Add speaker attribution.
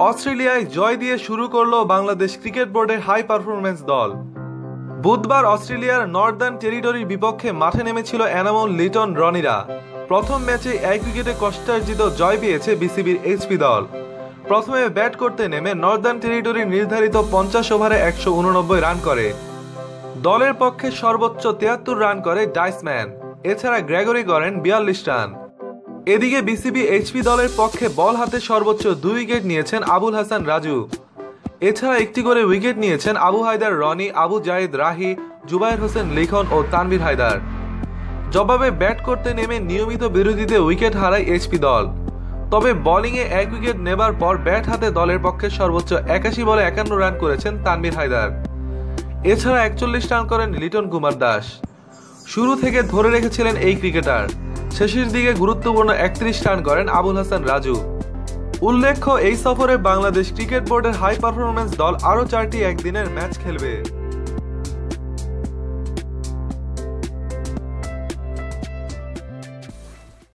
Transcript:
Speaker 1: অস্ট্রেলিয়ায় জয় দিয়ে শুরু করল বাংলাদেশ ক্রিকেট বোর্ডের হাই পারফরমেন্স দল। বুধবার অস্ট্রেলিয়ার নর্দার্ন টেরিটরির বিপক্ষে মাঠে নেমেছিল এনামল লিটন রনিরা। প্রথম ম্যাচে এক উইকেটে কষ্টার্জিত জয় পেয়েছে বিসিবির এইচপি দল। প্রথমে ব্যাট করতে নেমে নর্দার্ন টেরিটরির নির্ধারিত পঞ্চাশ ওভারে একশো উননব্বই রান করে। দলের পক্ষে সর্বোচ্চ তিয়াত্তর রান করে ডাইসম্যান এছাড়া গ্রেগরি করেন বিয়াল্লিশ রান। এদিকে বিসিবি এইচপি দলের পক্ষে বল হাতে সর্বোচ্চ দুই উইকেট নিয়েছেন আবুল হাসান রাজু। এছাড়া একটি করে উইকেট নিয়েছেন আবু হায়দার রনি, আবু জাহিদ রাহি জুবাইর হোসেন লিখন ও তানভীর হায়দার। জবাবে ব্যাট করতে নেমে নিয়মিত বিরোধীতে উইকেট হারায় এইচপি দল। তবে বোলিংয়ে এক উইকেট নেবার পর ব্যাট হাতে দলের পক্ষে সর্বোচ্চ একাশি বলে একান্ন রান করেছেন তানভীর হায়দার। এছাড়া একচল্লিশ রান করেন লিটন কুমার দাস। শুরু থেকে ধরে রেখেছিলেন এই ক্রিকেটার। শেষের দিকে গুরুত্বপূর্ণ একত্রিশ রান করেন আবুল হাসান রাজু। উল্লেখ্য, এই সফরে বাংলাদেশ ক্রিকেট বোর্ডের হাই পারফরমেন্স দল আরও চারটি একদিনের ম্যাচ খেলবে।